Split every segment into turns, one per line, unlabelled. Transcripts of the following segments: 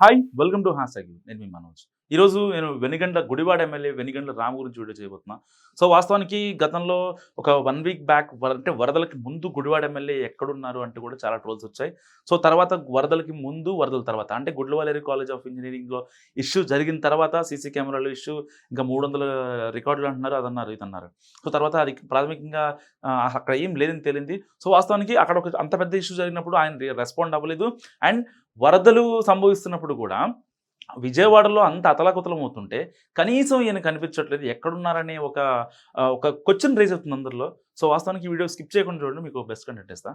hi welcome to hashtag నేను మీ మనోజ్ ఈరోజు నేను వెనుగండ్ల గుడివాడ ఎమ్మెల్యే వెనుగండ్ల రామ్ గురించి వీడియో చేయబోతున్నా. సో వాస్తవానికి గతంలో ఒక వన్ వీక్ బ్యాక్ అంటే వరదలకి ముందు గుడివాడ ఎమ్మెల్యే ఎక్కడున్నారు అంటే కూడా చాలా ట్రోల్స్ వచ్చాయి. సో తర్వాత వరదలకి ముందు వరదల తర్వాత అంటే గుడ్లవాలేరి కాలేజ్ ఆఫ్ ఇంజనీరింగ్లో ఇష్యూ జరిగిన తర్వాత సీసీ కెమెరాలు ఇష్యూ ఇంకా మూడు వందల రికార్డులు అంటున్నారు అదన్నారు ఇది అన్నారు సో తర్వాత అది ప్రాథమికంగా అక్కడ ఏం లేదని తేలింది. సో వాస్తవానికి అక్కడ ఒక అంత పెద్ద ఇష్యూ జరిగినప్పుడు ఆయన రెస్పాండ్ అవ్వలేదు. అండ్ వరదలు సంభవిస్తున్నప్పుడు కూడా విజయవాడలో అంత అతలాకుతలం అవుతుంటే కనీసం ఈయన కనిపించట్లేదు. ఎక్కడున్నారనే ఒక ఒక క్వశ్చన్ రేజ్ అవుతుంది అందరిలో. సో వాస్తవానికి ఈ వీడియో స్కిప్ చేయకుండా చూడండి మీకు బెస్ట్ కంటెంట్ ఇస్తా.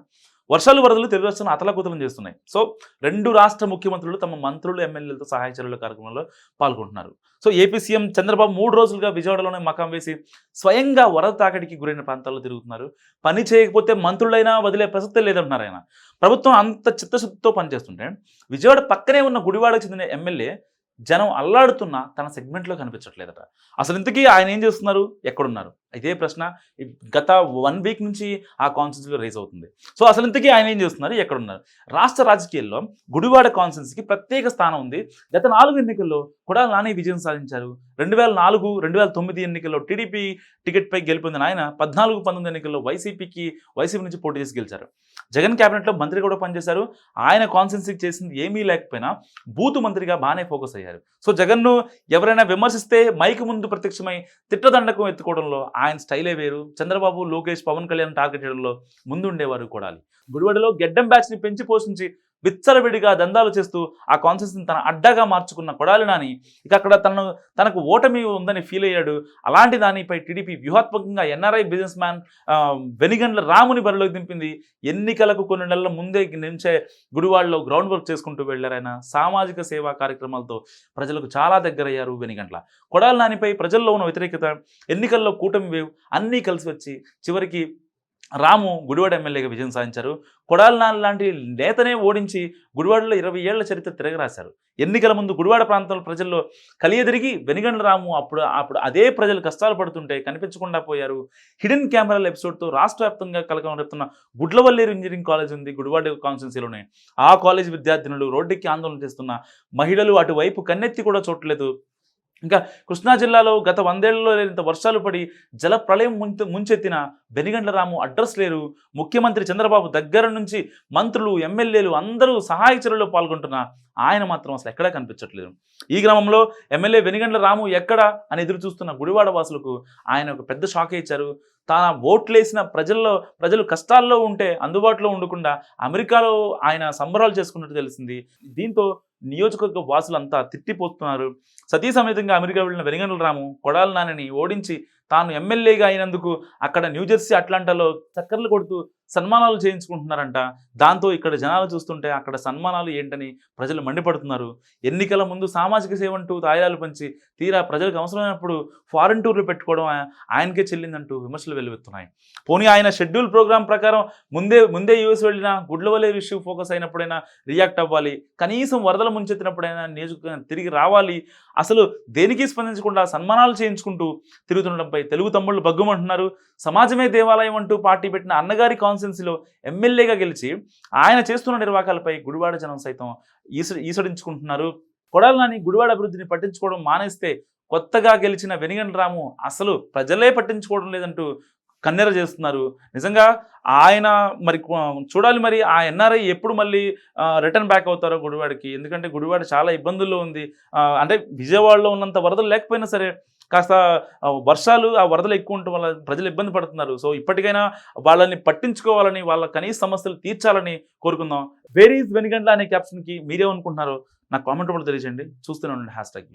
వర్షాలు వరదలు తెలుగు రాష్ట్రాన్ని అతలాకుతలం చేస్తున్నాయి. సో రెండు రాష్ట్ర ముఖ్యమంత్రులు తమ మంత్రులు ఎమ్మెల్యేలతో సహాయ చర్యల కార్యక్రమంలో పాల్గొంటున్నారు. సో ఏపీ సీఎం చంద్రబాబు మూడు రోజులుగా విజయవాడలోనే మకాం వేసి స్వయంగా వరద తాకడికి గురైన ప్రాంతాల్లో తిరుగుతున్నారు. పని చేయకపోతే మంత్రులైనా వదిలే ప్రసక్తే లేదంటున్నారు ఆయన. ప్రభుత్వం అంత చిత్తశుద్ధితో పనిచేస్తుంటే విజయవాడ పక్కనే ఉన్న గుడివాడకు చెందిన ఎమ్మెల్యే జనం అల్లాడుతున్న తన సెగ్మెంట్లో కనిపించట్లేదట. అసలు ఇంతకీ ఆయన ఏం చేస్తున్నారు? ఎక్కడున్నారు? ఇదే ప్రశ్న. గత వన్ వీక్ నుంచి ఆ కాన్స్టిట్యూన్సీలో రేజ్ అవుతుంది. సో అసలు ఇంతకీ ఆయన ఏం చేస్తున్నారు? ఎక్కడున్నారు? రాష్ట్ర రాజకీయాల్లో గుడివాడ కాన్స్టిట్యూన్సీకి ప్రత్యేక స్థానం ఉంది. గత నాలుగు ఎన్నికల్లో కూడా నాని విజయం సాధించారు. రెండు వేల నాలుగు రెండు వేల తొమ్మిది ఎన్నికల్లో టీడీపీ టికెట్పై గెలుపొందిన ఆయన పద్నాలుగు పంతొమ్మిది ఎన్నికల్లో వైసీపీకి వైసీపీ నుంచి పోటీ చేసి గెలిచారు. జగన్ క్యాబినెట్లో మంత్రి కూడా పనిచేశారు. ఆయన కాన్స్టిట్యూన్సీకి చేసింది ఏమీ లేకపోయినా బూత్ మంత్రిగా బాగానే ఫోకస్ అయ్యారు. సో జగన్ను ఎవరైనా విమర్శిస్తే మైక్ ముందు ప్రత్యక్షమై తిట్టదండకం ఎత్తుకోవడంలో ఆయన స్టైలే వేరు. చంద్రబాబు లోకేష్ పవన్ కళ్యాణ్ టార్గెట్ చేయడంలో ముందుండేవారు కొడాలి. గుడివాడలో గెడ్డం బ్యాచ్ని పెంచి పోషించి విచ్చలవిడిగా దందాలు చేస్తూ ఆ కాన్సెన్స్ని తన అడ్డగా మార్చుకున్న కొడాలి నాని ఇక అక్కడ తనను తనకు ఓటమి ఉందని ఫీల్ అయ్యాడు. అలాంటి దానిపై టీడీపీ వ్యూహాత్మకంగా ఎన్ఆర్ఐ బిజినెస్ మ్యాన్ వెనిగండ్ల రాముని బరిలోకి దింపింది. ఎన్నికలకు కొన్ని నెలల ముందే నుంచే గుడివాడలో గ్రౌండ్ వర్క్ చేసుకుంటూ వెళ్ళారాయన సామాజిక సేవా కార్యక్రమాలతో ప్రజలకు చాలా దగ్గరయ్యారు వెనిగండ్ల. కొడాలి నానిపై ప్రజల్లో ఉన్న వ్యతిరేకత ఎన్నికల్లో కూటమి వేవ్ అన్నీ కలిసి వచ్చి చివరికి రాము గుడివాడ ఎమ్మెల్యేగా విజయం సాధించారు. కొడాలనాల్ లాంటి నేతనే ఓడించి గుడివాడలో ఇరవై ఏళ్ళ చరిత్ర తిరగరాశారు. ఎన్నికల ముందు గుడివాడ ప్రాంతంలో ప్రజల్లో కలియదిరిగి వెనుగండ్ల రాము అప్పుడు అప్పుడు అదే ప్రజలు కష్టాలు పడుతుంటే కనిపించకుండా పోయారు. హిడెన్ కెమెరాల ఎపిసోడ్తో రాష్ట్ర వ్యాప్తంగా కలకం రేపుతున్న గుడ్లవల్లేరు ఇంజనీరింగ్ కాలేజ్ ఉంది గుడివాడ కాన్స్టిట్యున్సీలోనే. ఆ కాలేజ్ విద్యార్థినులు రోడ్డెక్కి ఆందోళన చేస్తున్న మహిళలు అటువైపు కన్నెత్తి కూడా చూడలేదు ఇంకా కృష్ణా జిల్లాలో గత వందేళ్ళలో లేనంత వర్షాలు పడి జల ప్రళయం ముంచె ముంచెత్తిన బెనిగండ్ల రాము అడ్రస్ లేరు. ముఖ్యమంత్రి చంద్రబాబు దగ్గర నుంచి మంత్రులు ఎమ్మెల్యేలు అందరూ సహాయ చర్యలో పాల్గొంటున్న ఆయన మాత్రం అసలు ఎక్కడా కనిపించట్లేదు. ఈ గ్రామంలో ఎమ్మెల్యే వెనిగండ్ల రాము ఎక్కడ అని ఎదురు చూస్తున్న గుడివాడ వాసులకు ఆయన ఒక పెద్ద షాక్ ఇచ్చారు. తాను ఓట్లేసిన ప్రజల్లో ప్రజలు కష్టాల్లో ఉంటే అందుబాటులో ఉండకుండా అమెరికాలో ఆయన సంబరాలు చేసుకున్నట్టు తెలిసింది. దీంతో నియోజకవర్గ వాసులంతా తిట్టిపోతున్నారు. సతీ సమేతంగా అమెరికా వెళ్ళిన వెనిగండ్ల రాము కొడాల నానిని ఓడించి తాను ఎమ్మెల్యేగా అయినందుకు అక్కడ న్యూజెర్సీ అట్లాంటాలో చక్కర్లు కొడుతూ సన్మానాలు చేయించుకుంటున్నారంట. దాంతో ఇక్కడ జనాలు చూస్తుంటే అక్కడ సన్మానాలు ఏంటని ప్రజలు మండిపడుతున్నారు. ఎన్నికల ముందు సామాజిక సేవ అంటూ తాయిలాలు పంచి తీరా ప్రజలకు అవసరమైనప్పుడు ఫారెన్ టూర్లు పెట్టుకోవడం ఆయనకే చెల్లిందంటూ విమర్శలు వెలువెత్తున్నాయి పోనీ ఆయన షెడ్యూల్ ప్రోగ్రామ్ ప్రకారం ముందే ముందే యూఎస్ వెళ్ళినా గుడ్లవలే ఇష్యూ ఫోకస్ అయినప్పుడైనా రియాక్ట్ అవ్వాలి. కనీసం వరదలు ముంచెత్తినప్పుడైనా నియోజక తిరిగి రావాలి. అసలు దేనికి స్పందించకుండా సన్మానాలు చేయించుకుంటూ తిరుగుతుండడంపై తెలుగు తమ్ముళ్ళు బగ్గుమంటున్నారు సమాజమే దేవాలయం అంటూ పార్టీ పెట్టిన అన్నగారి కాన్స్టిట్యున్సీలో ఎమ్మెల్యేగా గెలిచి ఆయన చేస్తున్న నిర్వాకాలపై గుడివాడ జనం సైతం ఈస ఈసడించుకుంటున్నారు. కొడాలి నాని గుడివాడ అభివృద్ధిని పట్టించుకోవడం మానేస్తే కొత్తగా గెలిచిన వెనిగన్ రాము అసలు ప్రజలే పట్టించుకోవడం లేదంటూ కన్నెర చేస్తున్నారు. నిజంగా ఆయన మరి చూడాలి మరి ఆ ఎన్ఆర్ఐ ఎప్పుడు మళ్ళీ రిటర్న్ బ్యాక్ అవుతారో గుడివాడికి. ఎందుకంటే గుడివాడ చాలా ఇబ్బందుల్లో ఉంది. అంటే విజయవాడలో ఉన్నంత వరదలు లేకపోయినా సరే కాస్త వర్షాలు ఆ వరదలు ఎక్కువ ఉండటం వల్ల ప్రజలు ఇబ్బంది పడుతున్నారు. సో ఇప్పటికైనా వాళ్ళని పట్టించుకోవాలని వాళ్ళ కనీస సమస్యలు తీర్చాలని కోరుకుందాం. వేర్ ఈజ్ వెనిగండ్ల అనే క్యాప్షన్కి మీరేమనుకుంటున్నారో నాకు కామెంట్ కూడా తెలియజేయండి. చూస్తూనే ఉండండి. Hash tag